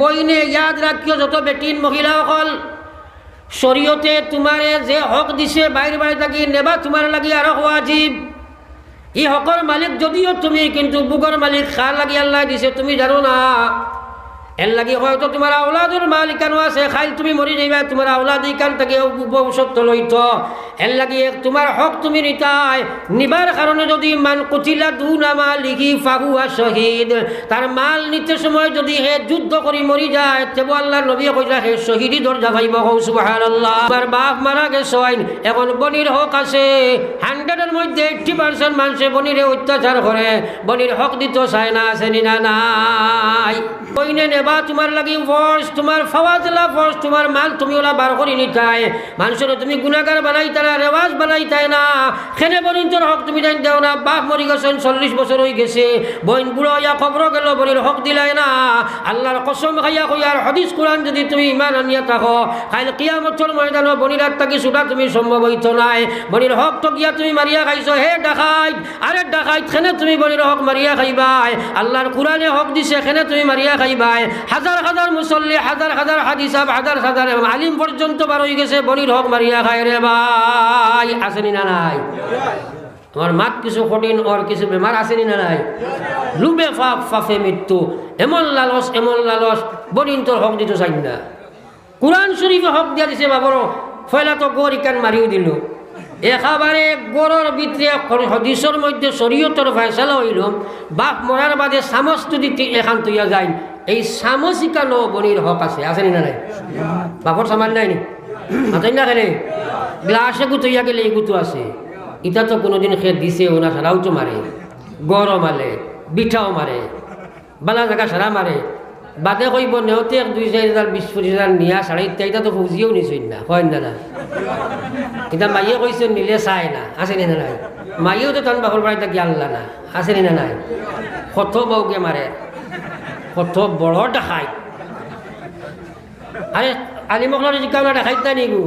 বইনে ইয়াদ রাখিও যত বেটিন মহিলা হল শরীয়তে তোমারে যে হক দিছে বাইরে বাইরে থাকি নেবা তোমার লাগি আরো ওয়াজিব ই হকর মালিক যদিও তুমি কিন্তু বুকর মালিক খার লাগি আল্লাহ দিছে তুমি জানো না। এর লাগি হয়তো তোমার আওলাদুর মালিকানো আছে? খাইল তুমি মরি যাইবা, তোমার আওলাদ ইকান থেকে ভবিষ্যৎ লইত। এর লাগি তোমার হক তুমি নিতাই। নিবার কারণে যদি মান কুচিলা দু নামা লিখি ফাহুয়া শহীদ। তার মাল নিতে সময় যদি হে যুদ্ধ করি মরি যায়, তেব আল্লাহ নবী কইলা, হে শহীদি দরজা ভাইব হৌ সুবহানাল্লাহ। আমার বাপ মারা গেছে এখন বনির হক আছে। হান্ড্রেডের মধ্যে এইটটি পার্সেন্ট মানুষে বনিরে অত্যাচার করে। বনির হক দিতে চায় না, আছে না নাই? কইনে নেবা তোমার লাগি ফর্স তোমার ফাওয়াজলা ফর্স তোমার মাল তুমি ওলা বার করি নিতাই। মানুষের তুমি গুণাগার বানাইতা না রেওয়াজ বানাইতাই না? খেনে বনিন তোর হক তুমি জানি দাও না, বাপ মরি গেছেন চল্লিশ বছর হয়ে গেছে। বইন বুড়ো ইয়া খবর গেল বনির হক দিলাই না। আল্লাহর কসম খাইয়া কইয়ার হদিস কোরআন যদি তুমি ইমান আনিয়া থাকো খাইলে কিয়ামতর ময়দান বনির হাত থাকি সুটা তুমি সম্ভব হইতো নাই। বনির হক গিয়া তুমি মারিয়া খাইছো, হে ডাকাইত, আরে ডাকাইত, খেনে তুমি বনির হক মারিয়া খাইবাই। আল্লাহর কোরআনে হক দিছে, খেনে তুমি মারিয়া খাইবাই। হাজার হাজার মুসল্লি, হাজার হাজার হাদিসাব হাজার হাজার আলিম পর্যন্ত বার হয়ে গেছে বনির হক মারিয়া খাই রে ভাই, আসেনি না নাই? আমার মাত কিছু কঠিন, ওর কিছু বেমার আসেনি না নাই? লুবে ফাপ ফাফে মৃত্যু, এমন লালস এমন লালস বনিন তোর হক দিতে চাই না। কোরআন শরীফে হক দিয়া দিছে বাবর, ফয়লা তো গর ইকান মারিও দিল। একেবারে গরর ভিতরে হদিসর মধ্যে শরীয়তর ফয়সালা হইল, বাপ মরার বাদে চামচ যদি তি- এখান তৈয়া যায় এই চামচ ইকানো বনির হক আছে আছে নি না নাই? বাপর সামান নাই নি? মাথায় না খেলে গ্লাসে গুতইয়া গেলে এই গুতো আছে। ইটা তো কোনোদিন সে দিছে ওনা সারাও তো মারে গরম মারে বিঠাও মারে বালা জায়গা সারা মারে বাদে কইব, নেওতে এক, দুই, চাৰি হাজাৰ বিশ পঁচিছ হাজাৰ নিয়া চাৰে ইত্যাদি তো ফুজিও নিছই না, হয় না না? মাইয়ে কৈছে, নিলে চাই না আছে নে নাই? মাইয়েও তো তান পৰা এতিয়া জ্ঞান লা না আছে নে নাই? কত বৌকে মাৰে। কত বড় দেখায় আরে আলিমকলার জিজ্ঞাসা না দেখাইত না নিগু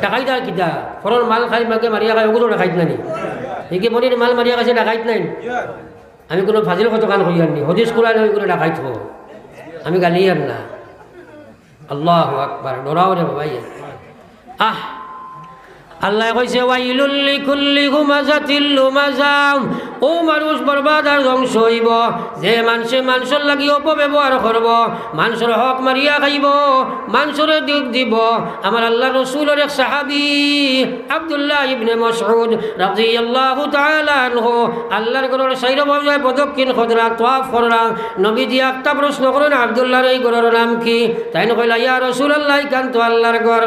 দেখাইত আর কিতা? ফরন মাল খাই মাকে মারিয়া খাই ওগুলো দেখাইত না নি একে বনির মাল মারিয়া খাইছে, দেখাইত নাই আমি কোনো ফাজিল কত কান হই আনি হদিস কোরআন ওইগুলো দেখাইত আমি গালি আর না আল্লাহ আকবার ডরাও রে বাবাই। আহ! আল্লাহ কইছে, ওয়াইলুল লিকুল্লি হুমাজাতিল লুমাজাম। ও মানুষ বরবাদ আর ধ্বংস হইব। যে মানুষে মানুষের লাগি অপব্যবহার করব, মানুষের হক মারিয়া খাইব, মানুষের দিক দিব। আমার আল্লাহ রসুলের এক সাহাবি, আব্দুল্লাহ ইবনে মসউদ রাদিয়াল্লাহু তাআলা আনহু, আল্লাহর ঘরের সাইর ভাবে প্রদক্ষিণ খদরা তোয়াফ কররা নবী দিয়া একটা প্রশ্ন করেন, আব্দুল্লাহর এই ঘরের নাম কি? তাই কইলা, ইয়া রাসূলুল্লাহ কান তো আল্লাহর ঘর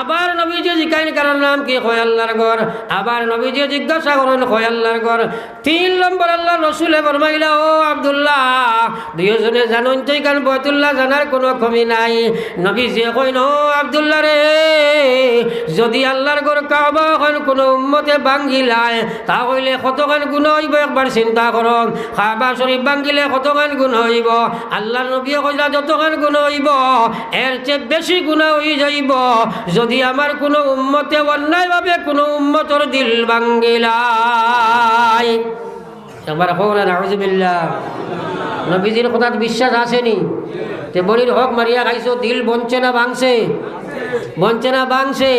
আবার নবী যে জিকাইন কারণ নাম কি? কয় আল্লাহর ঘর, আবার নবী যে জিজ্ঞাসা করেন কয় আল্লাহর ঘর? তিন নম্বর আল্লাহ রসুলে ফরমাইলা, ও আব্দুল্লাহ, দুইজনে জানুন তুই কান বয়তুল্লাহ জানার কোনো কমি নাই। নবী যে কই ন আব্দুল্লাহ রে, যদি আল্লাহর ঘর কাবা কোনো উম্মতে বাঙ্গিলায় তা হইলে কতখান গুণ হইব? একবার চিন্তা কর। কাবা শরীফ বাঙ্গিলে কতখান গুণ হইব? আল্লাহর নবীয়ে কইলা, যতখান গুণ হইব, এর চেয়ে বেশি গুণ হয়ে যাইব। যদি আমার কোনো উম্মতে অন্যায়ভাবে কোনো উম্মতর দিল ভাঙ্গিলাই একবার হোক না নাউজুবিল্লাহ নবীজির কথাত বিশ্বাস আসেনি। তে বলির হক মারিয়া খাইছো, দিল বঞ্চে না ভাঙছে? বঞ্চে না ভাঙছে?